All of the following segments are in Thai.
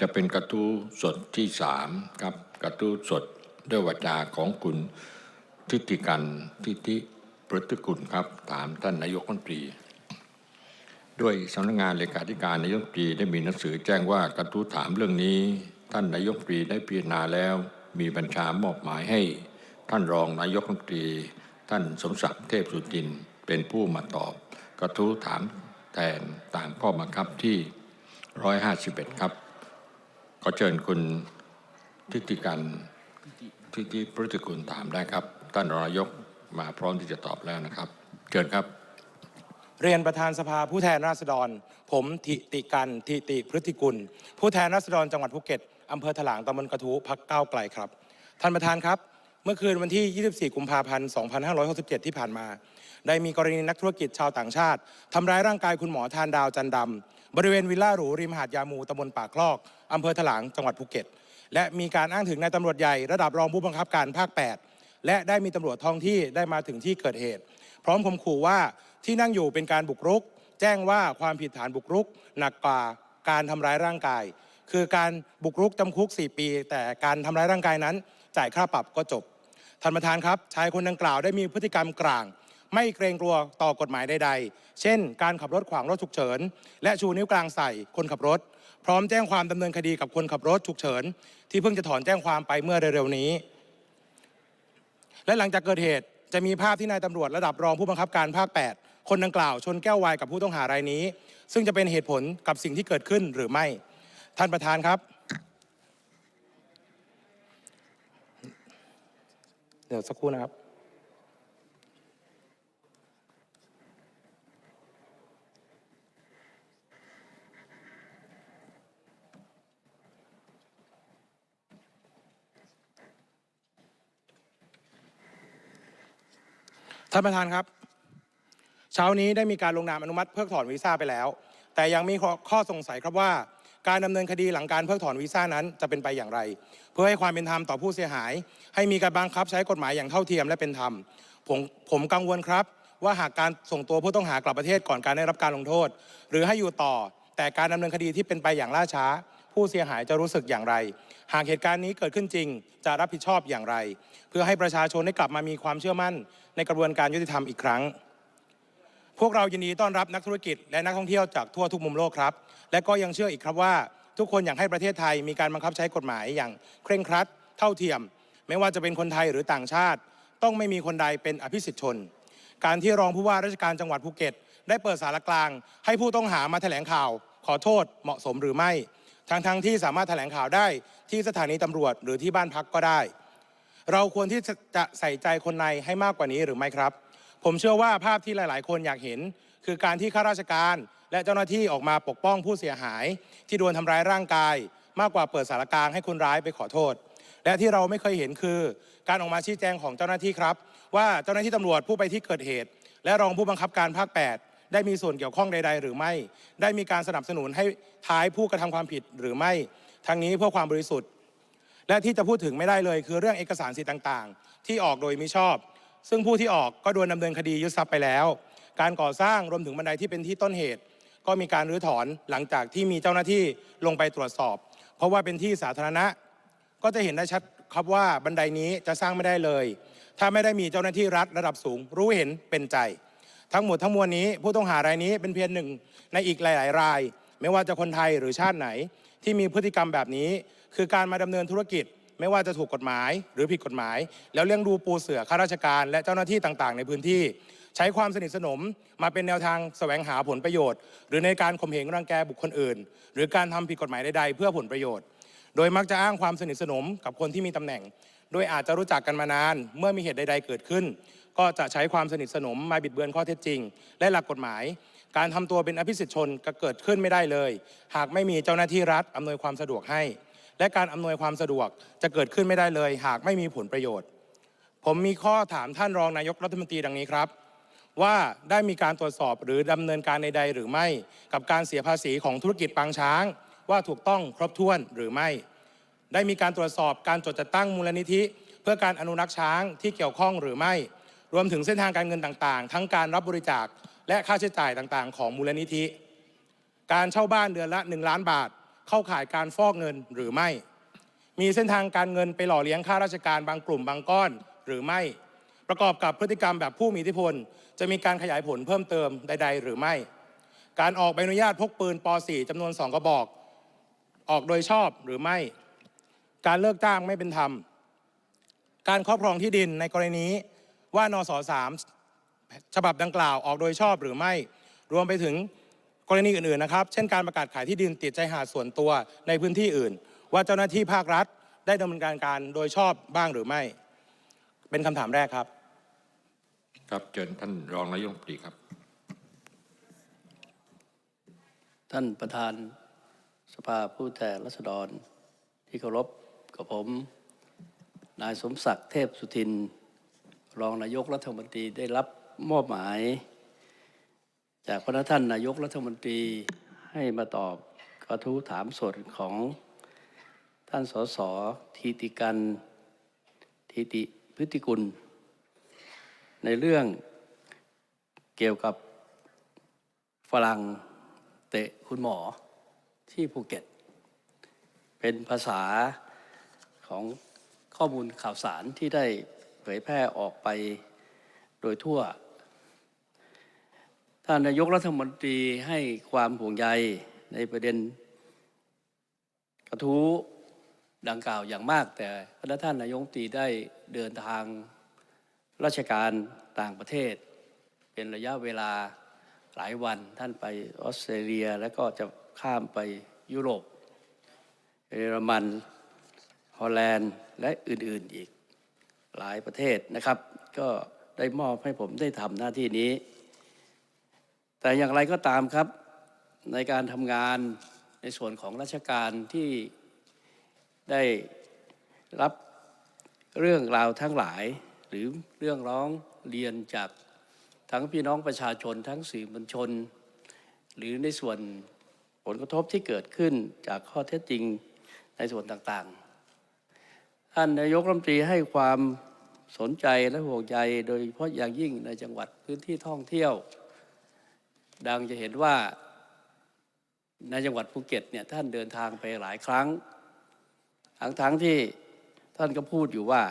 จะเป็นกระทู้สดที่สามครับกระทู้สดด้วยวาจาของคุณทิติกันทิติปรตกุลครับ ถามท่านนายกรัฐมนตรี ด้วยสำนักงานเลขาธิการนายกรัฐมนตรีได้มีหนังสือแจ้งว่ากระทู้ถามเรื่องนี้ ท่านนายกรัฐมนตรีได้พิจารณาแล้ว มีบัญชามอบหมายให้ ท่านรองนายกรัฐมนตรี ท่านสมศักดิ์เทพสุทินเป็นผู้มาตอบ กระทู้ถามแทนตามข้อบังคับที่ 151 ครับ อเชิญคุณทิติกันทิติพฤติกุลถามได้ครับ ท่านรองนายกมาพร้อมที่จะตอบแล้วนะครับ เชิญครับ เรียนประธานสภาผู้แทนราษฎร ผมทิติกันทิติพฤติกุล ผู้แทนราษฎรจังหวัดภูเก็ตอำเภอถลางตำบลกระทู้พักก้าวไกลครับ ท่านประธานครับ เมื่อคืนวันที่ 24 กุมภาพันธ์ 2567 ที่ผ่านมา ได้มีกรณีนักธุรกิจชาวต่างชาติทำร้ายร่างกายคุณหมอทานดาวจันดำ บริเวณวิลล่าหรูริมหาดยามูตำบลปากคลอกอำเภอถลางจังหวัดภูเก็ต และมีการอ้างถึงนายตำรวจใหญ่ระดับรองผู้บังคับการภาค 8 และได้มีตำรวจท้องที่ได้มาถึงที่เกิดเหตุ พร้อมข่มขู่ว่าที่นั่งอยู่เป็นการบุกรุก แจ้งว่าความผิดฐานบุกรุก หนักกว่าการทำร้ายร่างกาย คือการบุกรุกจำคุก 4 ปี แต่การทำร้ายร่างกายนั้น จ่ายค่าปรับก็จบท่านประธานครับ ชายคนดังกล่าวได้มีพฤติกรรมกลาง ไม่เกรงกลัวต่อกฎหมายใดๆ เช่น การขับรถขวางรถฉุกเฉิน และชูนิ้วกลางใส่คนขับรถ พร้อมแจ้งความดำเนินคดีกับคนขับรถฉุกเฉิน ที่เพิ่งจะถอนแจ้งความไปเมื่อเร็วๆนี้ และหลังจากเกิดเหตุจะมีภาพที่นายตำรวจระดับรองผู้บังคับการภาค 8 คนดังกล่าว ชนแก้ววายกับผู้ต้องหารายนี้ ซึ่งจะเป็นเหตุผลกับสิ่งที่เกิดขึ้นหรือไม่ ท่านประธานครับ เดี๋ยวสักครู่นะครับ ท่านประธานครับ เช้านี้ได้มีการลงนามอนุมัติเพิกถอนวีซ่าไปแล้ว แต่ยังมีข้อสงสัยครับว่า การดำเนินคดีหลังการเพิกถอนวีซ่านั้นจะเป็นไปอย่างไร เพื่อให้ความเป็นธรรมต่อผู้เสียหาย ให้มีการบังคับใช้กฎหมายอย่างเท่าเทียมและเป็นธรรมผมผมกังวลครับ ว่าหากการส่งตัวผู้ต้องหากลับประเทศก่อนการได้รับการลงโทษ หรือให้อยู่ต่อ แต่การดำเนินคดีที่เป็นไปอย่างล่าช้า ผู้เสียหายจะรู้สึกอย่างไร หากเหตุการณ์นี้เกิดขึ้นจริง จะรับผิดชอบอย่างไร เพื่อให้ประชาชนได้กลับมามีความเชื่อมั่นในกระบวนการยุติธรรมอีกครั้ง พวกเรายินดีต้อนรับนักธุรกิจ และนักท่องเที่ยวจากทั่วทุกมุมโลกครับ และก็ยังเชื่ออีกครับว่า ทุกคนอยากให้ประเทศไทยมีการบังคับใช้กฎหมายอย่างเคร่งครัด เท่าเทียม ไม่ว่าจะเป็นคนไทยหรือต่างชาติ ต้องไม่มีคนใดเป็นอภิสิทธิชน การที่รองผู้ว่าราชการจังหวัดภูเก็ต ได้เปิดสารกลาง ให้ผู้ต้องหามาแถลงข่าว ขอโทษเหมาะสมหรือไม่ทั้งทั้งๆที่สามารถแถลงข่าวได้ที่สถานีตำรวจหรือที่บ้านพักก็ได้ เราควรที่จะใส่ใจคนในให้มากกว่านี้หรือไม่ครับ ผมเชื่อว่าภาพที่หลาย ๆ คนอยากเห็น คือการที่ข้าราชการ และเจ้าหน้าที่ออกมาปกป้องผู้เสียหาย ที่โดนทำร้ายร่างกาย มากกว่าเปิดสารกลางให้คนร้ายไปขอโทษ และที่เราไม่เคยเห็นคือ การออกมาชี้แจงของเจ้าหน้าที่ครับ ว่าเจ้าหน้าที่ตำรวจผู้ไปที่เกิดเหตุ และรองผู้บังคับการภาค 8 ได้มีส่วนเกี่ยวข้องใด ๆ หรือไม่ ได้มีการสนับสนุนให้ท้ายผู้กระทำความผิดหรือไม่ ทั้งนี้เพื่อความบริสุทธิ์ และที่จะพูดถึงไม่ได้เลยคือเรื่องเอกสารสิทธิ์ต่างๆ ที่ออกโดยมิชอบ ซึ่งผู้ที่ออกก็โดนดำเนินคดียึดทรัพย์ไปแล้ว การก่อสร้างรวมถึงบันไดที่เป็นที่ต้นเหตุ ก็มีการรื้อถอนหลังจากที่มีเจ้าหน้าที่ลงไปตรวจสอบ เพราะว่าเป็นที่สาธารณะ ก็จะเห็นได้ชัดครับว่าบันไดนี้จะสร้างไม่ได้เลย ถ้าไม่ได้มีเจ้าหน้าที่รัฐระดับสูง รู้เห็นเป็นใจ ทั้งหมดทั้งมวลนี้ผู้ต้องหารายนี้เป็นเพียงหนึ่งในอีกหลาย ๆ ราย ไม่ว่าจะคนไทยหรือชาติไหน ที่มีพฤติกรรมแบบนี้ คือการมาดำเนินธุรกิจ ไม่ว่าจะถูกกฎหมายหรือผิดกฎหมาย แล้วเลี้ยงดูปูเสือข้าราชการ และเจ้าหน้าที่ต่างๆ ในพื้นที่ ใช้ความสนิทสนมมาเป็นแนวทางแสวงหาผลประโยชน์ หรือในการข่มเหงรังแกบุคคลอื่น หรือการทำผิดกฎหมายใดๆเพื่อผลประโยชน์ โดยมักจะอ้างความสนิทสนมกับคนที่มีตำแหน่ง โดยอาจจะรู้จักกันมานาน เมื่อมีเหตุใด ๆ เกิดขึ้น ก็จะใช้ความสนิทสนมมาบิดเบือนข้อเท็จจริง และหลักกฎหมายการทำตัวเป็นอภิสิทธิชนก็เกิดขึ้นไม่ได้เลย หากไม่มีเจ้าหน้าที่รัฐอำนวยความสะดวกให้ และการอำนวยความสะดวกจะเกิดขึ้นไม่ได้เลย หากไม่มีผลประโยชน์ ผมมีข้อถามท่านรองนายกรัฐมนตรีดังนี้ครับ ว่าได้มีการตรวจสอบหรือดำเนินการใดๆหรือไม่ กับการเสียภาษีของธุรกิจปางช้าง ว่าถูกต้องครบถ้วนหรือไม่ ได้มีการตรวจสอบการจดจัดตั้งมูลนิธิ เพื่อการอนุรักษ์ช้างที่เกี่ยวข้องหรือไม่ รวมถึงเส้นทางการเงินต่างๆ ทั้งการรับบริจาคและค่าใช้จ่ายต่างๆ ของมูลนิธิ การเช่าบ้านเดือนละ 1 ล้านบาท เข้าข่ายการฟอกเงินหรือไม่ มีเส้นทางการเงินไปหล่อเลี้ยงข้าราชการบางกลุ่มบางก้อนหรือไม่ ประกอบกับพฤติกรรมแบบผู้มีอิทธิพล จะมีการขยายผลเพิ่มเติมใด ๆ หรือไม่ การออกใบอนุญาตพกปืนป .4 จำนวน 2 กระบอก ออกโดยชอบหรือไม่ การเลิกจ้างไม่เป็นธรรม การครอบครองที่ดินในกรณีนี้ว่านสสามฉบับดังกล่าวออกโดยชอบหรือไม่ รวมไปถึง กรณีอื่นๆนะครับ เช่นการประกาศขายที่ดินติดใจหาดส่วนตัวในพื้นที่อื่น ว่าเจ้าหน้าที่ภาครัฐได้ดำเนินการการโดยชอบบ้างหรือไม่ เป็นคำถามแรกครับ ครับเชิญท่านรองนายกรัฐมนตรีครับ ท่านประธานสภาผู้แทนราษฎรที่เคารพกับผม นายสมศักดิ์เทพสุทิน รองนายกรัฐมนตรีได้รับมอบหมาย จากพระท่านนายกรัฐมนตรีให้มาตอบกระทู้ถามสดของท่านสสทีติกันทีติพฤติกุล ในเรื่องเกี่ยวกับฝรั่งเตะคุณหมอที่ภูเก็ต เป็นภาษาของข้อมูลข่าวสารที่ได้เผยแพร่ออกไปโดยทั่ว ท่านนายกรัฐมนตรีให้ความห่วงใยในประเด็นกระทู้ดังกล่าวอย่างมาก แต่พระท่านนายกตรีได้เดินทางราชการต่างประเทศ เป็นระยะเวลาหลายวันท่านไปออสเตรเลียแล้วก็จะข้ามไปยุโรปเยอรมัน ฮอลแลนด์ และอื่นๆอีกหลายประเทศนะครับ ก็ได้มอบให้ผมได้ทำหน้าที่นี้ แต่อย่างไรก็ตามครับในการทำงานในส่วนของราชการที่ได้รับเรื่องราวทั้งหลาย หรือเรื่องร้องเรียนจากทั้งพี่น้องประชาชนทั้งสื่อมวลชน หรือในส่วนผลกระทบที่เกิดขึ้นจากข้อเท็จจริงในส่วนต่างๆ ท่านนายกรัฐมนตรีให้ความสนใจและห่วงใยโดยเฉพาะอย่างยิ่งในจังหวัดพื้นที่ท่องเที่ยว ดังจะเห็นว่าในจังหวัดภูเก็ตเนี่ยท่านเดินทางไปหลายครั้ง ทั้งทั้งที่ท่านก็พูดอยู่ว่า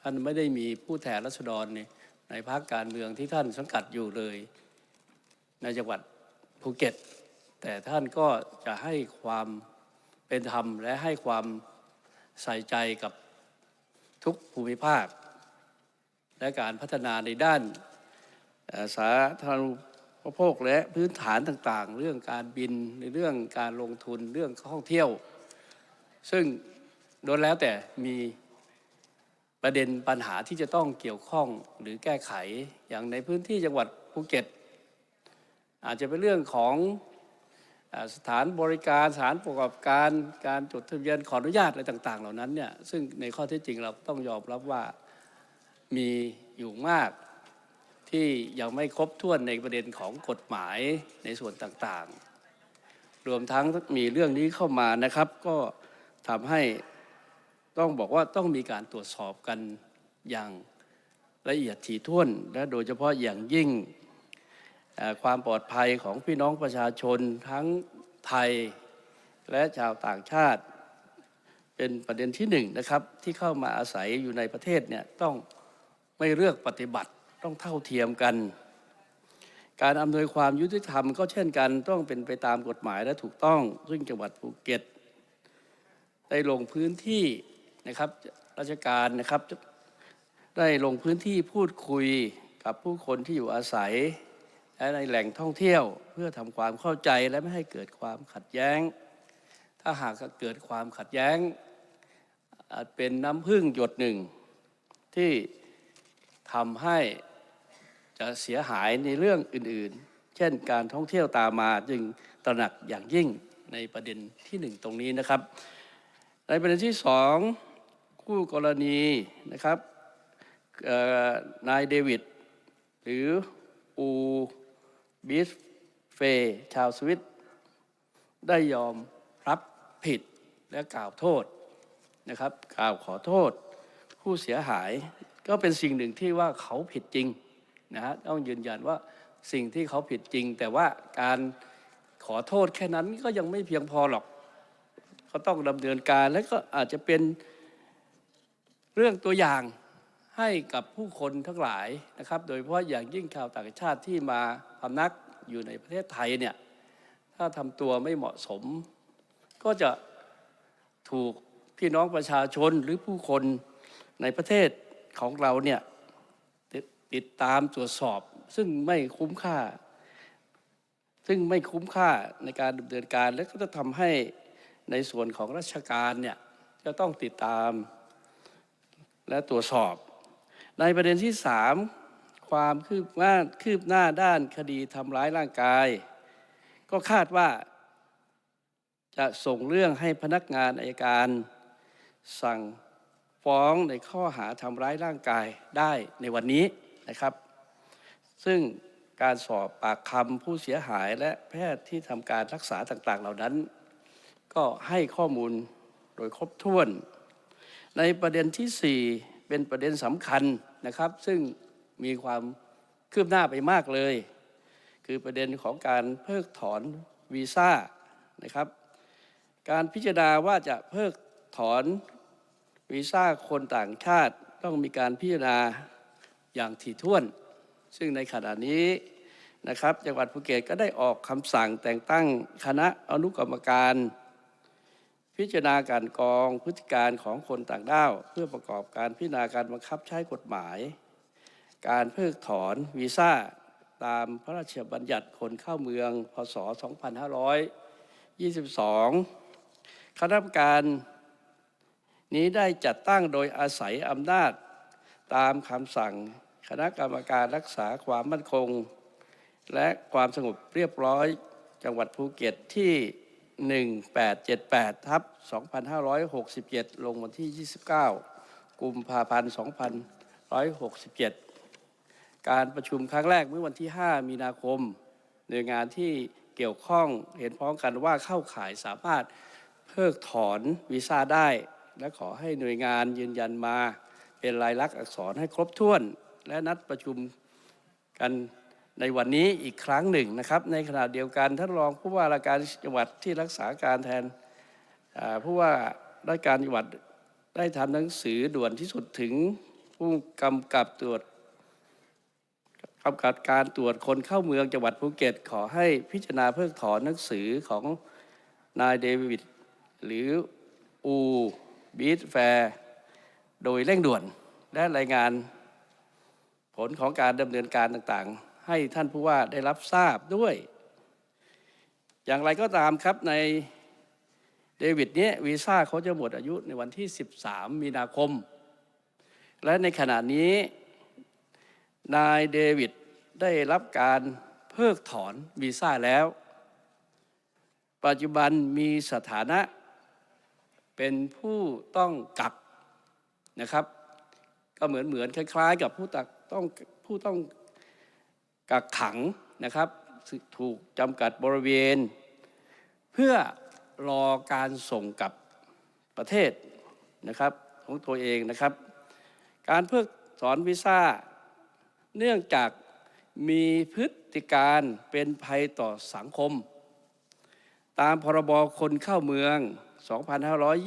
ท่านไม่ได้มีผู้แทนรัษฎรเนี่ยในภาคการเมืองที่ท่านสังกัดอยู่เลย ในจังหวัดภูเก็ต แต่ท่านก็จะให้ความเป็นธรรมและให้ความใส่ใจกับทุกภูมิภาค และการพัฒนาในด้านสาธารณูป พระโภคและพื้นฐานต่างๆ เรื่องการบินในเรื่องการลงทุนเรื่องท่องเที่ยว ซึ่งโดนแล้วแต่มีประเด็นปัญหาที่จะต้องเกี่ยวข้องหรือแก้ไขอย่างในพื้นที่จังหวัดภูเก็ต อาจจะเป็นเรื่องของสถานบริการสถานประกอบการการจดทะเบียนขออนุญาตอะไรต่าง ๆ เหล่านั้นเนี่ยซึ่งในข้อเท็จจริงเราต้องยอมรับว่ามีอยู่มาก ที่ยังไม่ครบถ้วนในประเด็นของกฎหมายในส่วนต่างๆ รวมทั้งมีเรื่องนี้เข้ามานะครับ ก็ทำให้ต้องบอกว่าต้องมีการตรวจสอบกันอย่างละเอียดถี่ถ้วน และโดยเฉพาะอย่างยิ่งความปลอดภัยของพี่น้องประชาชนทั้งไทยและชาวต่างชาติ เป็นประเด็นที่หนึ่งนะครับที่เข้ามาอาศัยอยู่ในประเทศเนี่ยต้องไม่เลือกปฏิบัติ ต้องเท่าเทียมกัน การอำนวยความยุติธรรมก็เช่นกันต้องเป็นไปตามกฎหมายและถูกต้อง ซึ่งจังหวัดภูเก็ต ได้ลงพื้นที่นะครับราชการนะครับ ได้ลงพื้นที่พูดคุยกับผู้คนที่อยู่อาศัย และในแหล่งท่องเที่ยวเพื่อทำความเข้าใจและไม่ให้เกิดความขัดแย้ง ถ้าหากเกิดความขัดแย้ง อาจเป็นน้ำพึ่งหยดหนึ่งที่ทำให้ เสียหายในเรื่องอื่นๆ เช่นการท่องเที่ยวตามมาจึงตระหนักอย่างยิ่งในประเด็นที่หนึ่งตรงนี้นะครับ ในประเด็นที่สองคู่กรณีนะครับนายเดวิดหรืออูบิสเฟย์ชาวสวิตได้ยอมรับผิดและกล่าวโทษนะครับกล่าวขอโทษ ผู้เสียหายก็เป็นสิ่งหนึ่งที่ว่าเขาผิดจริง นะฮะต้องยืนยันว่าสิ่งที่เขาผิดจริง แต่ว่าการขอโทษแค่นั้นก็ยังไม่เพียงพอหรอกก็ต้องดำเนินการและก็อาจจะเป็นเรื่องตัวอย่างให้กับผู้คนทั้งหลายนะครับ โดยเฉพาะอย่างยิ่งชาวต่างชาติที่มาพำนักอยู่ในประเทศไทยเนี่ยถ้าทำตัวไม่เหมาะสม ก็จะถูกพี่น้องประชาชนหรือผู้คนในประเทศของเราเนี่ย ติดตามตรวจสอบ ซึ่งไม่คุ้มค่า ซึ่งไม่คุ้มค่าในการดำเนินการ และก็จะทำให้ในส่วนของราชการเนี่ยจะต้องติดตามและตรวจสอบ ในประเด็นที่สามความคืบหน้าคืบหน้าด้านคดีทำร้ายร่างกาย ก็คาดว่า จะส่งเรื่องให้พนักงานอายการ สั่งฟ้องในข้อหาทำร้ายร่างกายได้ในวันนี้ นะครับ ซึ่งการสอบปากคำผู้เสียหายและแพทย์ที่ทำการรักษาต่าง ๆ เหล่านั้น ก็ให้ข้อมูลโดยครบถ้วน ในประเด็นที่ 4 เป็นประเด็นสำคัญนะครับ ซึ่งมีความคืบหน้าไปมากเลย คือประเด็นของการเพิกถอนวีซ่านะครับ การพิจารณาว่าจะเพิกถอนวีซ่าคนต่างชาติต้องมีการพิจารณา อย่างถี่ถ้วน ซึ่งในขณะนี้นะครับจังหวัดภูเก็ตก็ได้ออกคำสั่งแต่งตั้งคณะอนุกรรมการ พิจารณาการกองพฤติการของคนต่างด้าว เพื่อประกอบการพิจารณาการบังคับใช้กฎหมาย การเพิกถอนวีซ่าตามพระราชบัญญัติคนเข้าเมือง พศ 2522 คณะกรรมการนี้ได้จัดตั้งโดยอาศัยอำนาจตามคำสั่ง คณะกรรมการรักษาความมั่นคง และความสงบเรียบร้อยจังหวัดภูเก็ตที่ 1878ทับ2567 ลงวันที่ 29 กุมภาพันธ์ 2567 การประชุมครั้งแรกเมื่อวันที่ 5 มีนาคม หน่วยงานที่เกี่ยวข้องเห็นพ้องกันว่าเข้าข่ายสามารถเพิกถอนวีซ่าได้ และขอให้หน่วยงานยืนยันมาเป็นลายลักษณ์อักษรให้ครบถ้วน และนัดประชุมกันในวันนี้อีกครั้งหนึ่งนะครับ ในขณะเดียวกันท่านรองผู้ว่าราชการจังหวัดที่รักษาการแทนผู้ว่าราชการจังหวัดได้ทำหนังสือด่วนที่สุดถึงผู้กำกับตรวจกำกับการตรวจคนเข้าเมืองจังหวัดภูเก็ต ขอให้พิจารณาเพิกถอนหนังสือของนายเดวิดหรืออูบีทแฟร์โดยเร่งด่วนและรายงาน ผลของการดำเนินการต่างๆ ให้ท่านผู้ว่าได้รับทราบด้วย อย่างไรก็ตามครับในเดวิดเนี้ยวีซ่าเขาจะหมดอายุในวันที่ 13 มีนาคม และในขณะนี้นายเดวิดได้รับการเพิกถอนวีซ่าแล้ว ปัจจุบันมีสถานะเป็นผู้ต้องกักนะครับ ก็เหมือนเหมือนคล้าย ๆ กับผู้ตัก ต้องผู้ต้องกักขังนะครับถูกจำกัดบริเวณ เพื่อรอการส่งกลับประเทศนะครับของตัวเองนะครับ การเพิกถอนวีซ่า เนื่องจากมีพฤติการเป็นภัยต่อสังคม ตามพรบคนเข้าเมือง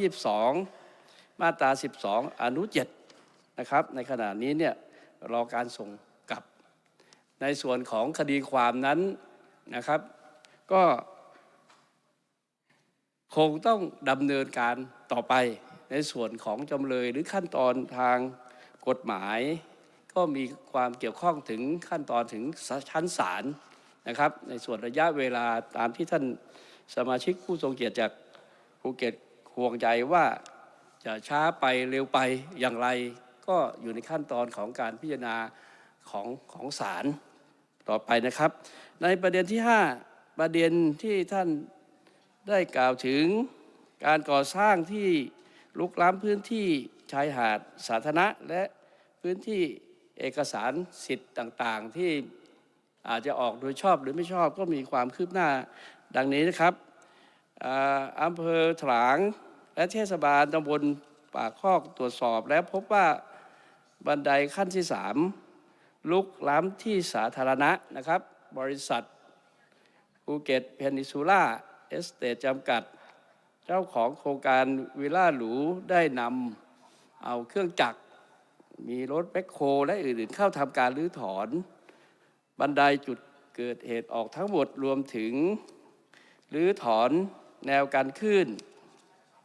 2522 มาตรา 12 อนุ 7 นะครับ ในขณะนี้เนี่ย รอการส่งกลับ ในส่วนของคดีความนั้นนะครับ ก็คงต้องดำเนินการต่อไปในส่วนของจำเลยหรือขั้นตอนทางกฎหมาย ก็มีความเกี่ยวข้องถึงขั้นตอนถึงชั้นศาลนะครับ ในส่วนระยะเวลาตามที่ท่านสมาชิกผู้ทรงเกียรติจากภูเก็ตห่วงใจว่าจะช้าไปเร็วไปอย่างไร ก็อยู่ในขั้นตอนของการพิจารณาของของศาลต่อไปนะครับ ในประเด็นที่ 5 ประเด็นที่ท่านได้กล่าวถึงการก่อสร้างที่ลุกล้ำพื้นที่ชายหาดสาธารณะ และพื้นที่เอกสารสิทธิ์ต่างๆ ที่อาจจะออกโดยชอบหรือไม่ชอบก็มีความคืบหน้าดังนี้นะครับอำเภอถลางและเทศบาลตำบลป่าคอกตรวจสอบแล้วพบว่า บันไดขั้นที่สามลุกล้ำที่สาธารณะนะครับ บริษัทภูเก็ตเพนิซูล่าเอสเตทจำกัด เจ้าของโครงการวิลล่าหรูได้นำเอาเครื่องจักร มีรถแบ็คโฮและอื่นๆ เข้าทำการรื้อถอน บันไดจุดเกิดเหตุออกทั้งหมดรวมถึงรื้อถอนแนวการขึ้น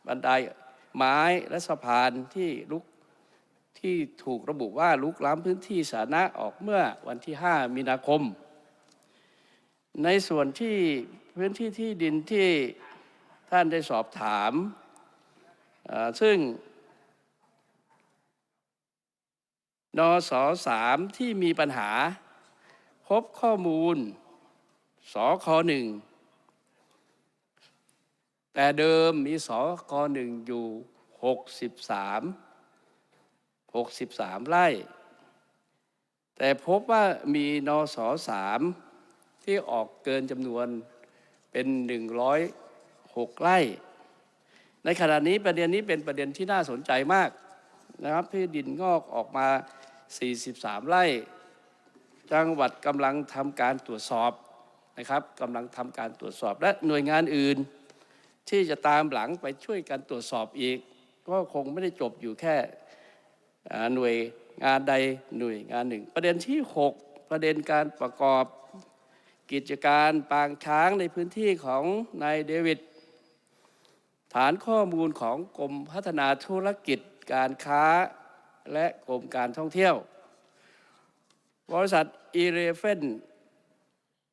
บันไดไม้และสะพานที่ลุก ที่ถูกระบุว่าลุกล้ำพื้นที่สาธารณะออกเมื่อวันที่ 5 มีนาคม ในส่วนที่พื้นที่ที่ดินที่ท่านได้สอบถาม ซึ่งนสสามที่มีปัญหา พบข้อมูลสคหนึ่งแต่เดิมมีสคหนึ่งอยู่ 63 63 ไร่ แต่พบว่ามีนสสามที่ออกเกินจำนวนเป็น 106 ไร่ ในขณะนี้ประเด็นนี้เป็นประเด็นที่น่าสนใจมากนะครับที่ดินงอกออกมา 43 ไร่ จังหวัดกำลังทำการตรวจสอบนะครับกำลังทำการตรวจสอบและหน่วยงานอื่น ที่จะตามหลังไปช่วยกันตรวจสอบอีก ก็คงไม่ได้จบอยู่แค่ หน่วยงานใดหน่วยงานหนึ่ง ประเด็นที่ 6 ประเด็นการประกอบกิจการปางช้างในพื้นที่ของนายเดวิดฐานข้อมูลของกรมพัฒนาธุรกิจการค้าและกรมการท่องเที่ยว บริษัทอีเรเฟน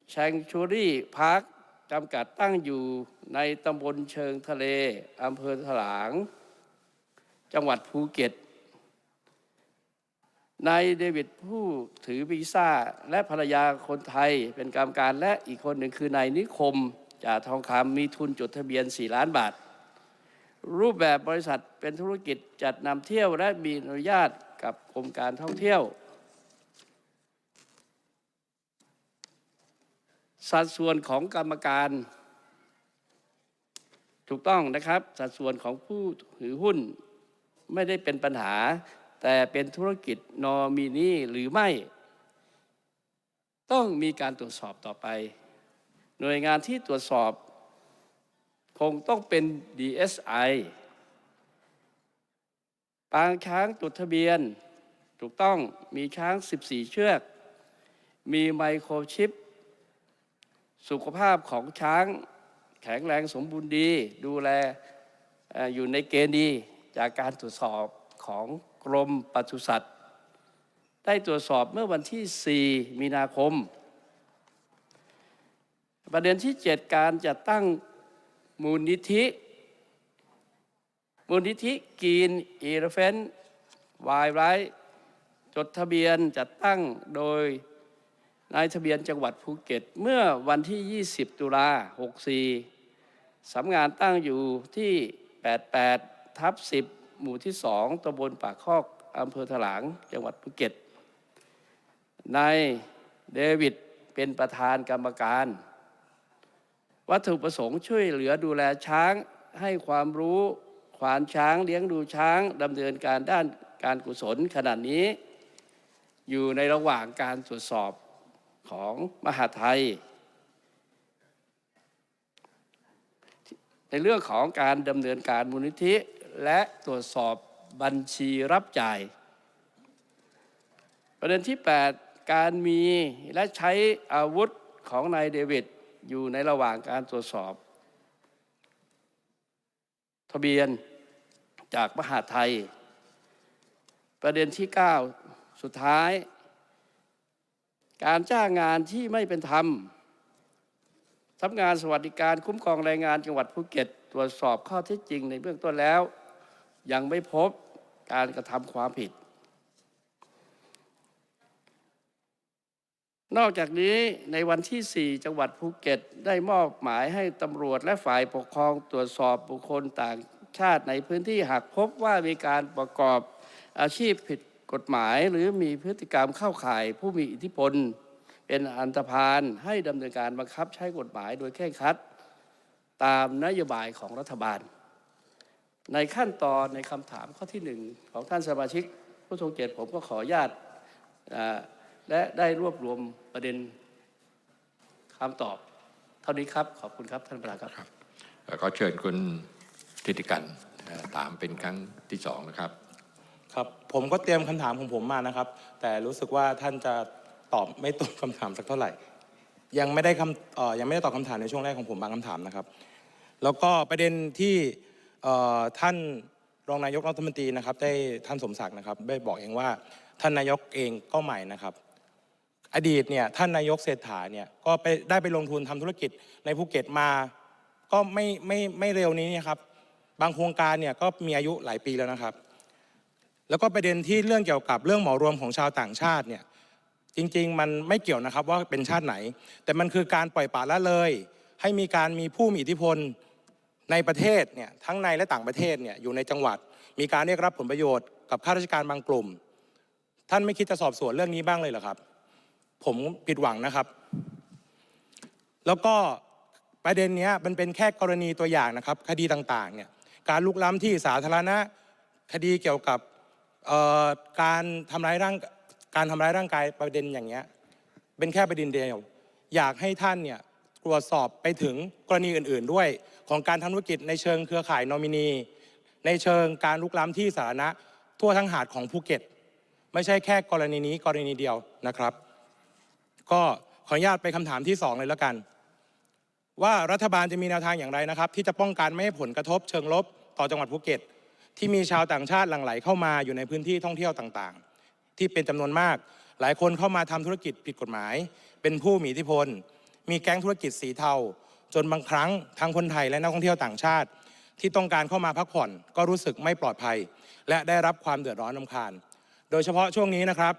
แชงชูรี่พาร์คจำกัดตั้งอยู่ในตำบลเชิงทะเลอำเภอถลาง จังหวัดภูเก็ต นายเดวิดผู้ถือวีซ่าและภรรยาคนไทยเป็นกรรมการและอีกคนหนึ่งคือนายนิคมจ่าทองคำมีทุนจดทะเบียน 4 ล้านบาท รูปแบบบริษัทเป็นธุรกิจจัดนำเที่ยวและมีอนุญาตกับกรมการท่องเที่ยว สัดส่วนของกรรมการถูกต้องนะครับ สัดส่วนของผู้ถือหุ้นไม่ได้เป็นปัญหา แต่เป็นธุรกิจนอมินีหรือไม่ ต้องมีการตรวจสอบต่อไป หน่วยงานที่ตรวจสอบ คงต้องเป็น DSI ปางช้างจดทะเบียน ถูกต้องมีช้าง 14 เชือก มีไมโครชิป สุขภาพของช้างแข็งแรงสมบูรณ์ดี ดูแลอยู่ในเกณฑ์ดีจากการตรวจสอบของ กรมปศุสัตว์ ได้ตรวจสอบเมื่อวันที่ 4 มีนาคม ประเด็นที่ 7 การจัดตั้งมูลนิธิมูลนิธิกีนอีเลฟเฟนวายไรจดทะเบียนจัดตั้งโดยนายทะเบียนจังหวัดภูเก็ต เมื่อวันที่ 20 ตุลา 64สำงานตั้งอยู่ที่ 88 ทับ 10 หมู่ที่2ตำบลปากคอกอำเภอถลาง จังหวัดภูเก็ต นายเดวิดเป็นประธานกรรมการ วัตถุประสงค์ช่วยเหลือดูแลช้างให้ความรู้ขวานช้างเลี้ยงดูช้างดำเนินการด้านการกุศลขณะนี้ อยู่ในระหว่างการตรวจสอบของมหาไทย ในเรื่องของการดำเนินการมูลนิธิ และตรวจสอบบัญชีรับจ่าย ประเด็นที่ 8 การมีและใช้อาวุธของนายเดวิดอยู่ในระหว่างการตรวจสอบ ทะเบียนจากมหาไทย ประเด็นที่ 9 สุดท้าย การจ้างงานที่ไม่เป็นธรรมสำนักงานสวัสดิการคุ้มครองแรงงานจังหวัดภูเก็ต ตรวจสอบข้อเท็จจริงในเบื้องต้นแล้ว ยังไม่พบการกระทำความผิด นอกจากนี้ในวันที่ 4 จังหวัดภูเก็ต ได้มอบหมายให้ตำรวจและฝ่ายปกครองตรวจสอบบุคคลต่างชาติในพื้นที่หากพบว่ามีการประกอบอาชีพผิดกฎหมายหรือมีพฤติกรรมเข้าข่ายผู้มีอิทธิพล เป็นอันตพานให้ดำเนินการบังคับใช้กฎหมายโดยเคร่งคัด ตามนโยบายของรัฐบาล ในขั้นตอนในคำถามข้อที่หนึ่งของท่านสมาชิก ผู้ทรงเกียรติผมก็ขออนุญาตอ่าและได้รวบรวมประเด็นคำตอบ เท่านี้ครับขอบคุณครับท่านประธานครับแล้วก็เชิญคุณทิติกันเอ่อถามเป็นครั้งที่สองนะครับครับผมก็เตรียมคำถามของผมมานะครับ แต่รู้สึกว่าท่านจะตอบไม่ตรงคำถามสักเท่าไหร่ ยังไม่ได้คำเอ่อยังไม่ได้ตอบคำถามในช่วงแรกของผมบางคำถามนะครับ แล้วก็ประเด็นที่เอ่อ ท่านรองนายกรัฐมนตรีนะครับ ได้ท่านสมศักดิ์นะครับได้บอกเองว่าท่านนายกเองก็ใหม่นะครับ อดีตเนี่ยท่านนายกเศรษฐาเนี่ยก็ไปได้ไปลงทุนทำธุรกิจในภูเก็ตมา ก็ไม่ไม่ไม่เร็วนี้นะครับบางโครงการเนี่ยก็มีอายุหลายปีแล้วนะครับ แล้วก็ประเด็นที่เรื่องเกี่ยวกับเรื่องหมารวมของชาวต่างชาติเนี่ยจริง ๆ มันไม่เกี่ยวนะครับว่าเป็นชาติไหน แต่มันคือการปล่อยปละละเลย ให้มีการมีผู้มีอิทธิพล ในประเทศเนี่ยทั้งในและต่างประเทศเนี่ยอยู่ในจังหวัด มีการเรียกรับผลประโยชน์กับข้าราชการบางกลุ่ม ท่านไม่คิดจะสอบสวนเรื่องนี้บ้างเลยเหรอครับ ผมผิดหวังนะครับ แล้วก็ประเด็นเนี้ยมันเป็นแค่กรณีตัวอย่างนะครับ คดีต่างๆเนี่ยการลุกล้ำที่สาธารณะคดีเกี่ยวกับการทำร้ายร่างการทำร้ายร่างกายประเด็นอย่างเงี้ยเป็นแค่ประเด็นเดียว อยากให้ท่านเนี่ยตรวจสอบไปถึงกรณีอื่น ๆ ด้วย ของการทำธุรกิจในเชิงเครือข่ายนอมินี ในเชิงการลุกล้ำที่สาธารณะทั่วทั้งหาดของภูเก็ต ไม่ใช่แค่กรณีนี้กรณีเดียวนะครับ ก็ขออนุญาตไปคำถามที่สองเลยแล้วกัน ว่ารัฐบาลจะมีแนวทางอย่างไรนะครับ ที่จะป้องกันไม่ให้ผลกระทบเชิงลบต่อจังหวัดภูเก็ต ที่มีชาวต่างชาติหลั่งไหลเข้ามาอยู่ในพื้นที่ท่องเที่ยวต่างๆ ที่เป็นจำนวนมากหลายคนเข้ามาทำธุรกิจผิดกฎหมาย เป็นผู้มีอิทธิพล มีแก๊งธุรกิจสีเทา จนบางครั้งทั้งคนไทยและนักท่องเที่ยวต่างชาติ ที่ต้องการเข้ามาพักผ่อนก็รู้สึกไม่ปลอดภัย และได้รับความเดือดร้อนนำคาญ โดยเฉพาะช่วงนี้นะครับ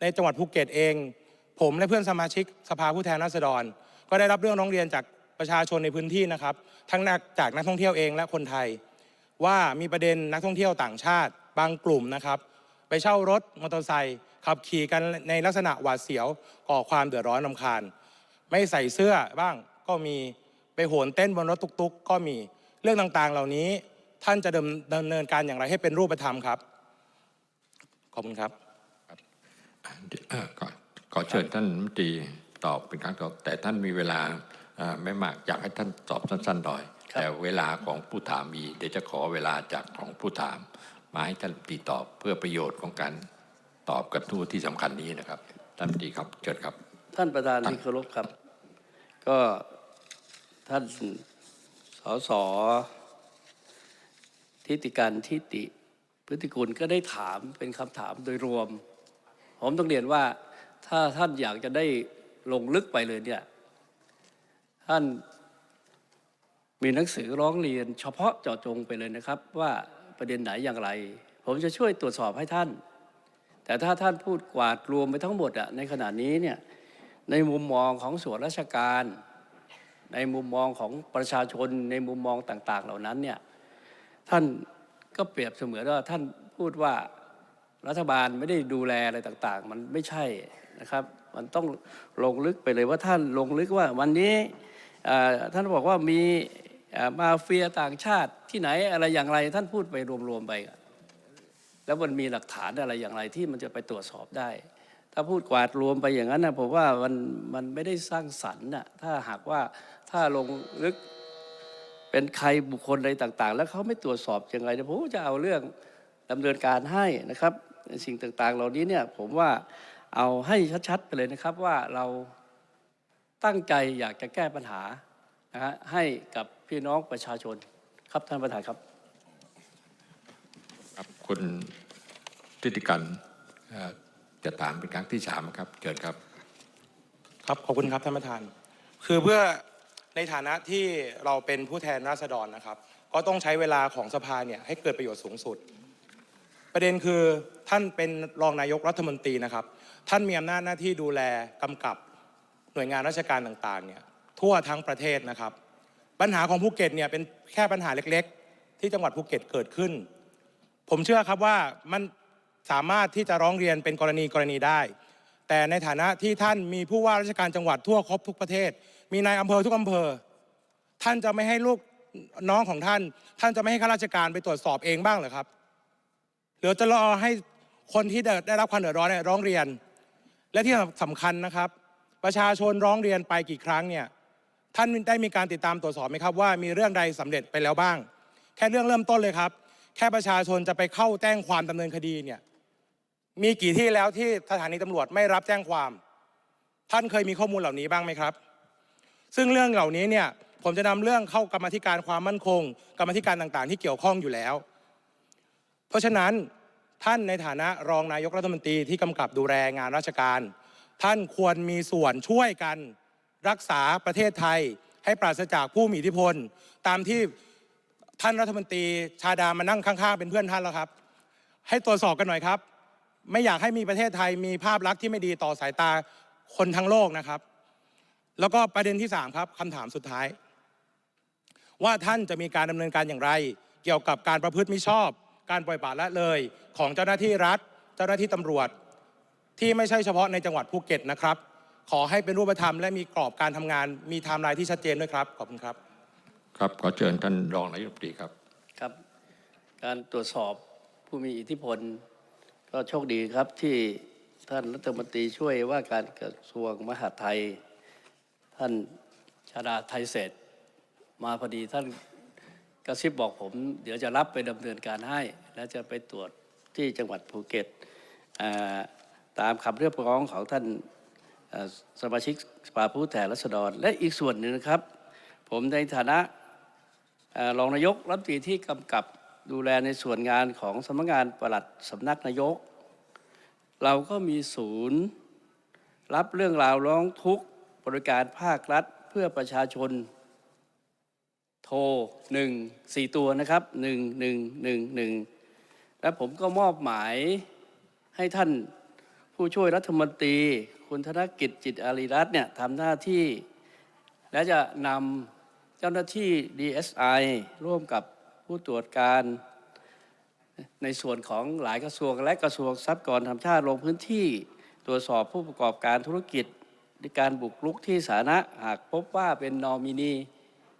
ในจังหวัดภูเก็ตเอง ผมและเพื่อนสมาชิกสภาผู้แทนราษฎร ก็ได้รับเรื่องร้องเรียนจากประชาชนในพื้นที่นะครับ ทั้งจากนักท่องเที่ยวเองและคนไทย ว่ามีประเด็นนักท่องเที่ยวต่างชาติ บางกลุ่มนะครับ ไปเช่ารถมอเตอร์ไซค์ขับขี่กันในลักษณะหวาดเสียวก่อความเดือดร้อนนำคาญ ไม่ใส่เสื้อบ้างก็มี ไปโหนเต้นบนรถตุกๆ ก็มีเรื่องต่างๆ เหล่านี้ท่านจะดำดำเนินการอย่างไรให้เป็นรูปธรรมครับ ขอบคุณครับเอ่อขอขอเชิญท่านรัฐมนตรีตอบเป็นครั้งต่อแต่ท่านมีเวลาเอ่อไม่มากอยากให้ท่านตอบสั้นๆหน่อย ครับ แต่เวลาของผู้ถามมีเดี๋ยวจะขอเวลาจากของผู้ถาม มาให้ท่านรัฐมนตรีตอบเพื่อประโยชน์ของการตอบกระทู้ที่สำคัญนี้นะครับท่านรัฐมนตรีครับเชิญครับ ท่านประธานที่เคารพครับ ก็ ท่านสสทิติการทิติพฤติกุลก็ได้ถามเป็นคำถามโดยรวม ผมต้องเรียนว่าถ้าท่านอยากจะได้ลงลึกไปเลยเนี่ย ท่านมีหนังสือร้องเรียน เฉพาะเจาะจงไปเลยนะครับ ว่าประเด็นไหนอย่างไร ผมจะช่วยตรวจสอบให้ท่าน แต่ถ้าท่านพูดกวาดรวมไปทั้งหมดอะในขณะนี้เนี่ยในมุมมองของส่วนราชการ ในมุมมองของประชาชนในมุมมองต่าง ๆ เหล่านั้นเนี่ยท่านก็เปรียบเสมือนว่าท่านพูดว่ารัฐบาลไม่ได้ดูแลอะไรต่างๆ มันไม่ใช่นะครับ มันต้องลงลึกไปเลยว่าท่านลงลึกว่าวันนี้ท่านบอกว่ามีมาเฟียต่างชาติที่ไหนอะไรอย่างไร ท่านพูดไปรวมๆไป แล้วมันมีหลักฐานอะไรอย่างไรที่มันจะไปตรวจสอบได้ ถ้าพูดกวาดรวมไปอย่างนั้นนะผมว่ามันมันไม่ได้สร้างสรรค์นะถ้าหากว่าถ้าลงลึกเป็นใครบุคคลอะไรต่าง ๆ แล้วเขาไม่ตรวจสอบอย่างไรนี่ยผมจะเอาเรื่องดำเนินการให้นะครับ สิ่งต่างๆ เหล่านี้เนี่ยผมว่าเอาให้ชัดๆไปเลยนะครับว่าเราตั้งใจอยากจะแก้ปัญหานะฮะให้กับพี่น้องประชาชนครับท่านประธานครับครับคุณทิติกันอ่อ จะถามเป็นครั้งที่สามครับเชิญครับ ครับขอบคุณครับท่านประธาน คือเพื่อในฐานะที่เราเป็นผู้แทนราษฎรนะครับ ก็ต้องใช้เวลาของสภาเนี่ยให้เกิดประโยชน์สูงสุด ประเด็นคือท่านเป็นรองนายกรัฐมนตรีนะครับ ท่านมีอำนาจหน้าที่ดูแลกำกับหน่วยงานราชการต่างๆเนี่ยทั่วทั้งประเทศนะครับ ปัญหาของภูเก็ตเนี่ยเป็นแค่ปัญหาเล็ก ๆ ที่จังหวัดภูเก็ตเกิดขึ้น ผมเชื่อครับว่ามัน สามารถที่จะร้องเรียนเป็นกรณีกรณีได้ แต่ในฐานะที่ท่านมีผู้ว่าราชการจังหวัดทั่วครบทุกประเทศ มีนายอำเภอทุกอำเภอ ท่านจะไม่ให้ลูกน้องของท่าน ท่านจะไม่ให้ข้าราชการไปตรวจสอบเองบ้างเหรอครับหรือจะรอให้คนที่ได้รับความเดือดร้อนเนี่ยร้องเรียน และที่สำคัญนะครับ ประชาชนร้องเรียนไปกี่ครั้งเนี่ยท่านได้มีการติดตามตรวจสอบไหมครับว่ามีเรื่องใดสำเร็จไปแล้วบ้าง แค่เรื่องเริ่มต้นเลยครับ แค่ประชาชนจะไปเข้าแจ้งความดำเนินคดีเนี่ย มีกี่ที่แล้วที่สถานีตำรวจไม่รับแจ้งความ ท่านเคยมีข้อมูลเหล่านี้บ้างไหมครับ ซึ่งเรื่องเหล่านี้เนี่ยผมจะนำเรื่องเข้ากรรมธิการความมั่นคง กรรมธิการต่างๆ ที่เกี่ยวข้องอยู่แล้ว เพราะฉะนั้นท่านในฐานะรองนายกรัฐมนตรีที่กำกับดูแลงานราชการ ท่านควรมีส่วนช่วยกันรักษาประเทศไทย ให้ปราศจากผู้มีอิทธิพล ตามที่ท่านรัฐมนตรีชาดามานั่งข้างๆเป็นเพื่อนท่านแล้วครับ ให้ตรวจสอบกันหน่อยครับ ไม่อยากให้มีประเทศไทยมีภาพลักษณ์ที่ไม่ดีต่อสายตาคนทั้งโลกนะครับ แล้วก็ประเด็นที่ 3 ครับคำถามสุดท้าย ว่าท่านจะมีการดำเนินการอย่างไร เกี่ยวกับการประพฤติมิชอบ การปล่อยปละละเลย ของเจ้าหน้าที่รัฐ เจ้าหน้าที่ตำรวจ ที่ไม่ใช่เฉพาะในจังหวัดภูเก็ตนะครับ ขอให้เป็นรูปธรรมและมีกรอบการทำงาน มีไทม์ไลน์ที่ชัดเจนด้วยครับขอบคุณครับ ครับขอเชิญท่านรองนายกรัฐมนตรีครับครับ การตรวจสอบผู้มีอิทธิพล ก็โชคดีครับที่ท่านรัฐมนตรีช่วยว่าการกระทรวงมหาดไทย ท่านชาดาไทยเศรษฐ์มาพอดีท่านกระซิบบอกผม เดี๋ยวจะรับไปดำเนินการให้ และจะไปตรวจที่จังหวัดภูเก็ตตามคำเรียกร้องของท่านสมาชิกสภาผู้แทนราษฎร และอีกส่วนหนึ่งนะครับ ผมในฐานะรองนายกรัฐมนตรีที่กำกับ ดูแลในส่วนงานของสำนักงานปลัดสำนักนายก เราก็มีศูนย์ รับเรื่องราวร้องทุกข์บริการภาครัฐเพื่อประชาชน โทรหนึ่งสี่ตัวนะครับหนึ่งหนึ่งหนึ่งหนึ่งและผมก็มอบหมายให้ท่านผู้ช่วยรัฐมนตรี คุณธนกิจจิตอารีรัตน์เนี่ยทำหน้าที่ และจะนำเจ้าหน้าที่ DSI ร่วมกับ ผู้ตรวจการในส่วนของหลายกระทรวง และกระทรวงทรัพยากรธรรมชาติลงพื้นที่ ตรวจสอบผู้ประกอบการธุรกิจในการบุกรุกที่สาธารณะหากพบว่าเป็นนอมินี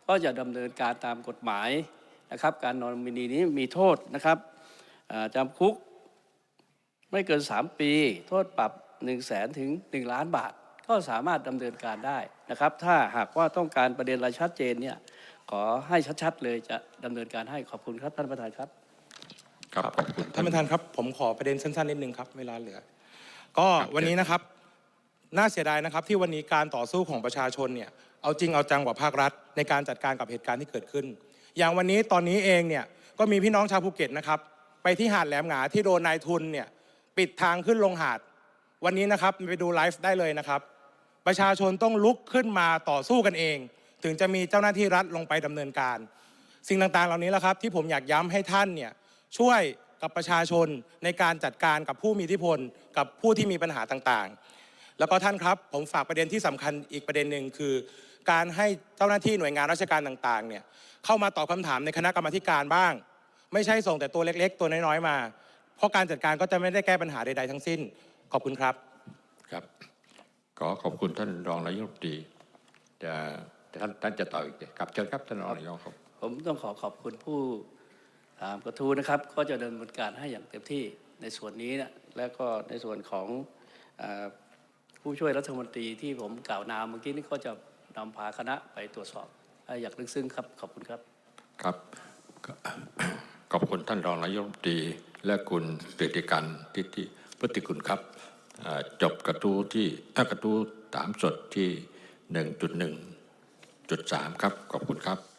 ก็จะดำเนินการตามกฎหมายนะครับ การนอมินีนี้มีโทษนะครับอ่าจำคุกไม่เกิน 3 ปี โทษปรับ 1 0 0 0 0แสนถึง 1 ล้านบาท ก็สามารถดำเนินการได้นะครับ ถ้าหากว่าต้องการประเด็นอะไรชัดเจนเนี่ย ขอให้ชัดๆเลยจะดำเนินการให้ขอบคุณครับท่านประธานครับ ครับขอบคุณท่านประธานครับ ผมขอประเด็นสั้นๆนิดนึงครับเวลาเหลือ ก็ครับวันนี้นะครับน่าเสียดายนะครับที่วันนี้การต่อสู้ของประชาชนเนี่ยเอาจริงเอาจังกว่าภาครัฐ ในการจัดการกับเหตุการณ์ที่เกิดขึ้น อย่างวันนี้ตอนนี้เองเนี่ยก็มีพี่น้องชาวภูเก็ตนะครับ ไปที่หาดแหลมหงาที่โดนนายทุนเนี่ยปิดทางขึ้นลงหาด วันนี้นะครับไปดูไลฟ์ได้เลยนะครับ ประชาชนต้องลุกขึ้นมาต่อสู้กันเอง ถึงจะมีเจ้าหน้าที่รัฐลงไปดำเนินการ สิ่งต่างๆ เหล่านี้แหละครับ ที่ผมอยากย้ำให้ท่านเนี่ยช่วยกับประชาชนในการจัดการกับผู้มีอิทธิพล กับผู้ที่มีปัญหาต่างๆ แล้วก็ท่านครับผมฝากประเด็นที่สำคัญอีกประเด็นหนึ่งคือ การให้เจ้าหน้าที่หน่วยงานราชการต่างๆเนี่ยเข้ามาตอบคำถามในคณะกรรมการบ้าง ไม่ใช่ส่งแต่ตัวเล็ก ๆ ตัวน้อยๆมา เพราะการจัดการก็จะไม่ได้แก้ปัญหาใดๆทั้งสิ้น ขอบคุณครับครับ ขอขอบคุณท่านรองนายกรัฐมนตรีจะ ท่านท่านจะต่ออีกครับเชิญครับท่านรองนายกครับผมต้องขอขอบคุณผู้ถามกระทู้นะครับ ก็จะดำเนินการให้อย่างเต็มที่ในส่วนนี้นะและก็ในส่วนของเออผู้ช่วยรัฐมนตรีที่ผมกล่าวนามเมื่อกี้นี้ก็จะนำพาคณะไปตรวจสอบให้อย่างลึกซึ้งครับขอบคุณครับครับ ขอบคุณท่านรองนายกรัฐมนตรีและคุณติติกันทิติพฤติคุณครับเอ่อจบกระทู้ที่เอ่อกระทู้ถามสดที่ 1.1.3 ครับ ขอบคุณครับ